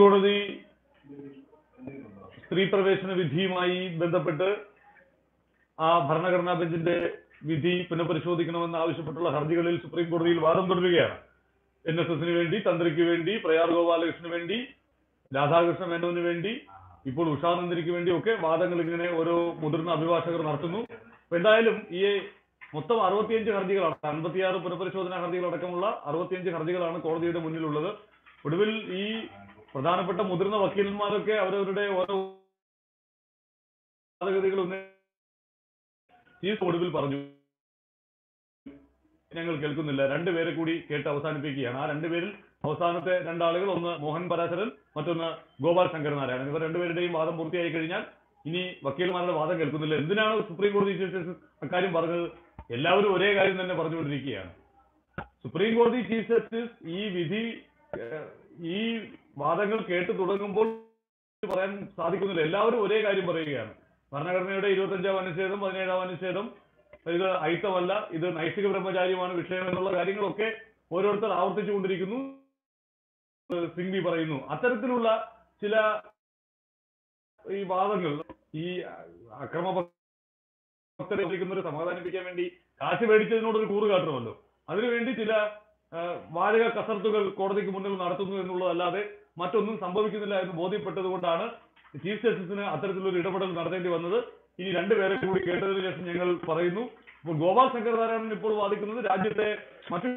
കോടതി സ്ത്രീ പ്രവേശന വിധിയുമായി ബന്ധപ്പെട്ട് ആ ഭരണഘടനാ ബെഞ്ചിന്റെ വിധി പുനഃപരിശോധിക്കണമെന്ന് ആവശ്യപ്പെട്ടുള്ള ഹർജികളിൽ സുപ്രീം കോടതിയിൽ വാദം തുടരുകയാണ്. എൻ എസ് എസിന് വേണ്ടി തന്ത്രിക്ക് വേണ്ടി പ്രയാർ ഗോപാലകൃഷ്ണന് വേണ്ടി രാധാകൃഷ്ണ മേനോന് വേണ്ടി ഇപ്പോൾ ഉഷാനന്ദനിക്ക് വേണ്ടി ഒക്കെ വാദങ്ങൾ ഇങ്ങനെ ഓരോ മുതിർന്ന അഭിഭാഷകർ നടത്തുന്നു. എന്തായാലും ഈ മൊത്തം അറുപത്തിയഞ്ച് ഹർജികളാണ് അൻപത്തിയാറ് പുനഃപരിശോധനാ ഹർജികൾ അടക്കമുള്ള അറുപത്തിയഞ്ച് ഹർജികളാണ് കോടതിയുടെ മുന്നിലുള്ളത്. ഒടുവിൽ ഈ പ്രധാനപ്പെട്ട മുതിർന്ന വക്കീലന്മാരൊക്കെ അവരവരുടെ ഓരോ വാദഗതികൾ ഒടുവിൽ പറഞ്ഞു. ഞങ്ങൾ കേൾക്കുന്നില്ല. രണ്ടുപേരെ കൂടി കേട്ട് അവസാനിപ്പിക്കുകയാണ്. ആ രണ്ടുപേരിൽ അവസാനത്തെ രണ്ടാളുകൾ ഒന്ന് മോഹൻ പരാശരൻ മറ്റൊന്ന് ഗോപാൽ ശങ്കർ നാരായണൻ. ഇവർ രണ്ടുപേരുടെയും വാദം പൂർത്തിയായി കഴിഞ്ഞാൽ ഇനി വക്കീൽമാരുടെ വാദം കേൾക്കുന്നില്ല. എന്തിനാണ് സുപ്രീം കോടതി ചീഫ് ജസ്റ്റിസ് അക്കാര്യം പറഞ്ഞത്? എല്ലാവരും ഒരേ കാര്യം തന്നെ പറഞ്ഞുകൊണ്ടിരിക്കുകയാണ്. സുപ്രീം കോടതി ചീഫ് ജസ്റ്റിസ് ഈ വിധി ഈ വാദങ്ങൾ കേട്ട് തുടങ്ങുമ്പോൾ പറയാൻ സാധിക്കുന്നില്ല. എല്ലാവരും ഒരേ കാര്യം പറയുകയാണ്. ഭരണഘടനയുടെ ഇരുപത്തഞ്ചാം അനുച്ഛേദം പതിനേഴാം അനുച്ഛേദം ഇത് അയിത്തമല്ല ഇത് നൈസിക ബ്രഹ്മചാര്യമാണ് വിഷയം എന്നുള്ള കാര്യങ്ങളൊക്കെ ഓരോരുത്തർ ആവർത്തിച്ചുകൊണ്ടിരിക്കുന്നു കൊണ്ടിരിക്കുന്നു. സിംഗ്വി പറയുന്നു. അത്തരത്തിലുള്ള ചില ഈ വാദങ്ങൾ ഈ അക്രമ ഭക്തരെ സമാധാനിപ്പിക്കാൻ വേണ്ടി കാശ് മേടിച്ചതിനോടൊരു കൂറ് കാട്ടണമല്ലോ അതിനുവേണ്ടി ചില വാചക കസർത്തുകൾ കോടതിക്ക് മുന്നിൽ നടത്തുന്നു എന്നുള്ളതല്ലാതെ മറ്റൊന്നും സംഭവിക്കുന്നില്ല എന്ന് ബോധ്യപ്പെട്ടത് കൊണ്ടാണ് ചീഫ് ജസ്റ്റിസിന് അത്തരത്തിലൊരു ഇടപെടൽ നടത്തേണ്ടി വന്നത്. ഇനി രണ്ടുപേരെ കൂടി കേട്ടതിന് ശേഷം ഞങ്ങൾ പറയുന്നു. ഇപ്പോൾ ഗോപാൽ ശങ്കർ നാരായണൻ ഇപ്പോൾ വാദിക്കുന്നത് രാജ്യത്തെ മറ്റു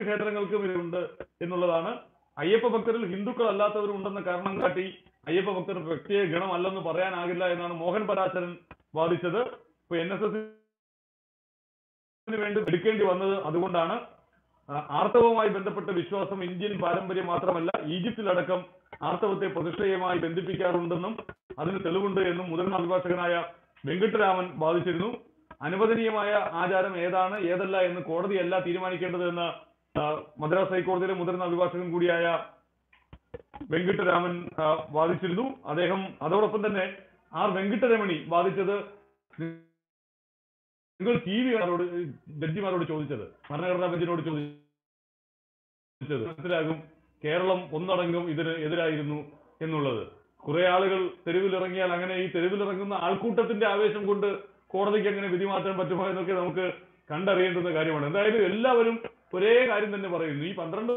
ക്ഷേത്രങ്ങൾക്കും ഇതുണ്ട് എന്നുള്ളതാണ്. അയ്യപ്പ ഭക്തരിൽ ഹിന്ദുക്കൾ അല്ലാത്തവരുണ്ടെന്ന കാരണം കാട്ടി അയ്യപ്പ ഭക്തർ പ്രത്യേക ഗണമല്ലെന്ന് പറയാനാകില്ല എന്നാണ് മോഹൻ പരാശരൻ വാദിച്ചത്. ഇപ്പൊ എൻ എസ് എസിന് വേണ്ടി എടുക്കേണ്ടി വന്നത് അതുകൊണ്ടാണ്. ആർത്തവവുമായി ബന്ധപ്പെട്ട വിശ്വാസം ഇന്ത്യൻ പാരമ്പര്യം മാത്രമല്ല ഈജിപ്തിലടക്കം ആർത്തവത്തെ പ്രതിഷ്ഠയുമായി ബന്ധിപ്പിക്കാറുണ്ടെന്നും അതിന് തെളിവുണ്ട് എന്നും മുതിർന്ന അഭിഭാഷകനായ വെങ്കിട്ടരാമൻ വാദിച്ചിരുന്നു. അനുവദനീയമായ ആചാരം ഏതാണ് ഏതല്ല എന്ന് കോടതിയല്ല തീരുമാനിക്കേണ്ടത് എന്ന് മദ്രാസ് ഹൈക്കോടതിയിലെ മുതിർന്ന അഭിഭാഷകൻ കൂടിയായ വെങ്കിട്ടരാമൻ വാദിച്ചിരുന്നു. അദ്ദേഹം അതോടൊപ്പം തന്നെ ആർ വെങ്കിട്ടരമണി വാദിച്ചത് നിങ്ങൾ ടി വിമാരോട് ജഡ്ജിമാരോട് ചോദിച്ചത് ഭരണഘടനാ ബെഞ്ചിനോട് ചോദിച്ചത് മനസ്സിലാകും കേരളം ഒന്നടങ്കം ഇതിന് എതിരായിരുന്നു എന്നുള്ളത്. കുറെ ആളുകൾ തെരുവിലിറങ്ങിയാൽ അങ്ങനെ ഈ തെരുവിലിറങ്ങുന്ന ആൾക്കൂട്ടത്തിന്റെ ആവേശം കൊണ്ട് കോടതിക്ക് എങ്ങനെ വിധി മാറ്റാൻ പറ്റുമോ എന്നൊക്കെ നമുക്ക് കണ്ടറിയേണ്ടുന്ന കാര്യമാണ്. എന്തായാലും എല്ലാവരും ഒരേ കാര്യം തന്നെ പറയുന്നു. ഈ പന്ത്രണ്ട്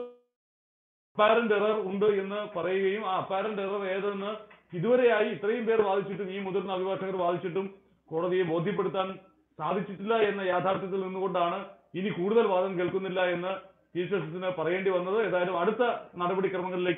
അപ്പാരന്റ് എറർ ഉണ്ട് എന്ന് പറയുകയും ആ അപ്പാരന്റ് എറർ ഏതെന്ന് ഇതുവരെയായി ഇത്രയും പേർ വാദിച്ചിട്ടും ഈ മുതിർന്ന അഭിഭാഷകർ വാദിച്ചിട്ടും കോടതിയെ ബോധ്യപ്പെടുത്താൻ സാധിച്ചിട്ടില്ല എന്ന യാഥാർത്ഥ്യത്തിൽ നിന്നുകൊണ്ടാണ് ഇനി കൂടുതൽ വാദം കേൾക്കുന്നില്ല എന്ന് ചീഫ് ജസ്റ്റിസിന് പറയേണ്ടി വന്നത്. ഏതായാലും അടുത്ത നടപടിക്രമങ്ങളിലേക്ക്